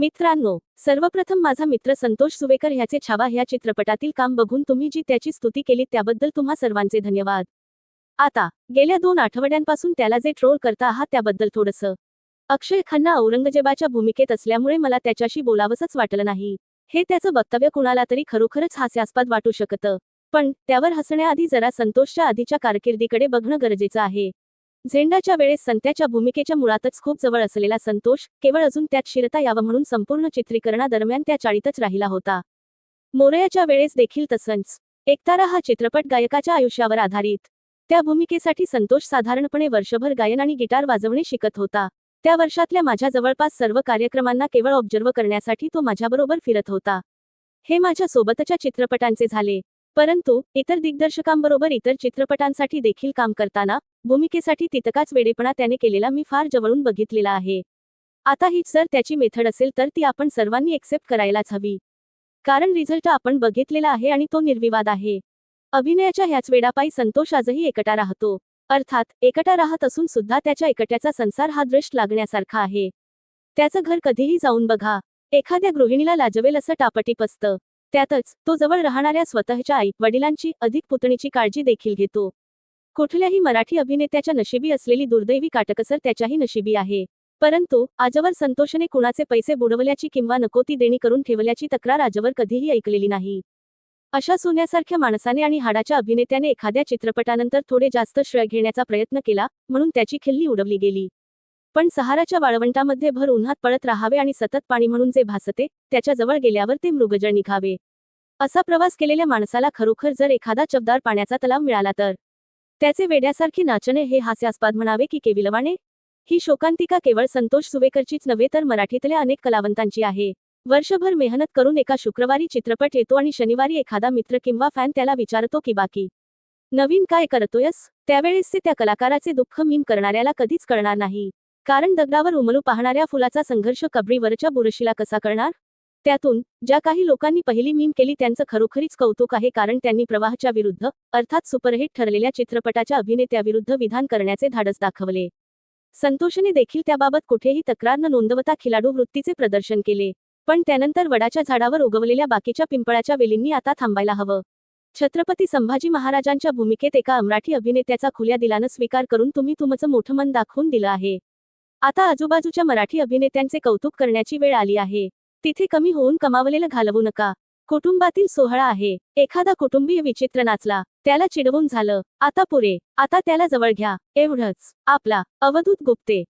मित्रांनो सर्वप्रथम माझा मित्र संतोष सुवेकर ह्याचे छावा ह्या चित्रपटातील काम बघून तुम्ही जी त्याची स्तुती केली त्याबद्दल तुम्हा सर्वांचे धन्यवाद. आता गेल्या दोन आठवड्यांपासून त्याला जे ट्रोल करता आहात त्याबद्दल थोडंसं. अक्षय खन्ना औरंगजेबाच्या भूमिकेत असल्यामुळे मला त्याच्याशी बोलावंसच वाटलं नाही. हे त्याचं वक्तव्य कुणाला तरी खरोखरच हास्यास्पद वाटू शकतं. पण त्यावर हसण्याआधी जरा संतोषच्या आधीच्या कारकिर्दीकडे बघणं गरजेचं आहे. झेंडाच्या वेळेस संत्याच्या भूमिकेच्या मुळातच खूप जवळ असलेला संतोष केवळ अजून त्यात शिरता यावं म्हणून संपूर्ण चित्रीकरणादरम्यान त्या चाळीतच राहिला होता. मोरयाच्या वेळेस देखील तसंच. एकतारा हा चित्रपट गायकाच्या आयुष्यावर आधारित. त्या भूमिकेसाठी संतोष साधारणपणे वर्षभर गायन आणि गिटार वाजवणे शिकत होता. त्या वर्षातल्या माझ्या जवळपास सर्व कार्यक्रमांना केवळ ऑब्झर्व करण्यासाठी तो माझ्याबरोबर फिरत होता. हे माझ्या सोबतच्या चित्रपटांचे झाले. परंतु इतर दिग्दर्शकांबरोबर इतर चित्रपटांसाठी देखील काम करताना भूमिकेसाठी तितकाच वेडेपणा त्याने केलेला मी फार जवळून बघितलेला आहे. आता हीच जर त्याची मेथड असेल तर ती आपण सर्वांनी एक्सेप्ट करायलाच हवी. कारण रिझल्ट आपण बघितलेला आहे आणि तो निर्विवाद आहे. अभिनयाच्या ह्याच वेडापायी संतोष आजही एकटा राहतो. अर्थात एकटा राहत असून सुद्धा त्याच्या एकट्याचा संसार हा दृष्ट लागण्यासारखा आहे. त्याचं घर कधीही जाऊन बघा. एखाद्या गृहिणीला लाजवेल असं टापटीप असतं. त्यातच तो जवळ राहणाऱ्या स्वतःच्या आई वडिलांची अधिक पुतणीची काळजी देखील घेतो. कुठल्याही मराठी अभिनेत्याच्या नशिबी असलेली दुर्दैवी काटकसर त्याच्याही नशिबी आहे. परंतु आजवर संतोषने कुणाचे पैसे बुडवल्याची किंवा नको ती देणी करून ठेवल्याची तक्रार आजवर कधीही ऐकलेली नाही. अशा सोन्यासारख्या माणसाने आणि हाडाच्या अभिनेत्याने एखाद्या चित्रपटानंतर थोडे जास्त श्रेय घेण्याचा प्रयत्न केला म्हणून त्याची खिल्ली उडवली गेली. पण सहाराच्या वाळवंटामध्ये भर उन्हात पळत राहावे आणि सतत पाणी म्हणून जे भासते त्याच्याजवळ गेल्यावर ते मृगजळ निघावे. असा प्रवास केलेल्या माणसाला खरोखर जर एखादा चवदार पाण्याचा तलाव मिळाला तर? त्याचे वेड्यासारखे नाचणे हे हास्यास्पद म्हणावे की केविलवाणे? ही शोकांतिका केवळ संतोष सुवेकरचीच नव्हे तर मराठीतल्या अनेक कलावंतांची आहे. वर्षभर मेहनत करून एका शुक्रवारी चित्रपट येतो आणि शनिवारी एखादा मित्र किंवा फॅन त्याला विचारतो की बाकी नवीन काय करतोयस? त्यावेळेस ते त्या कलाकाराचे दुःख मीम करणाऱ्याला कधीच कळणार नाही. कारण दगडावर उमलू पाहणाऱ्या फुलाचा संघर्ष कबरीवरच्या बुरशीला कसा करणार? त्यातून ज्या काही लोकांनी पहिली मीम केली त्यांचं खरोखरीच कौतुक आहे कारण त्यांनी प्रवाहाच्या विरुद्ध अर्थात सुपरहिट ठरलेल्या चित्रपटाच्या अभिनेत्याविरुद्ध विधान करण्याचे धाडस दाखवले. संतोषने देखील त्याबाबत कुठेही तक्रार न नोंदवता खिलाडू वृत्तीचे प्रदर्शन केले पण त्यानंतर वडाच्या झाडावर उगवलेल्या बाकीच्या पिंपळाच्या वेलींनी आता थांबायला हवं. छत्रपती संभाजी महाराजांच्या भूमिकेत एका मराठी अभिनेत्याचा खुल्या दिलानं स्वीकार करून तुम्ही तुमचं मोठं मन दाखवून दिलं आहे. आता आजूबाजूच्या मराठी अभिनेत्यांचे कौतुक करण्याची वेळ आली आहे. तिथे कमी होऊन कमावलेलं घालवू नका. कुटुंबातील सोहळा आहे. एखादा कुटुंबीय विचित्र नाचला. त्याला चिडवून झालं. आता पुरे. आता त्याला जवळ घ्या. एवढंच. आपला. अवधूत गुप्ते.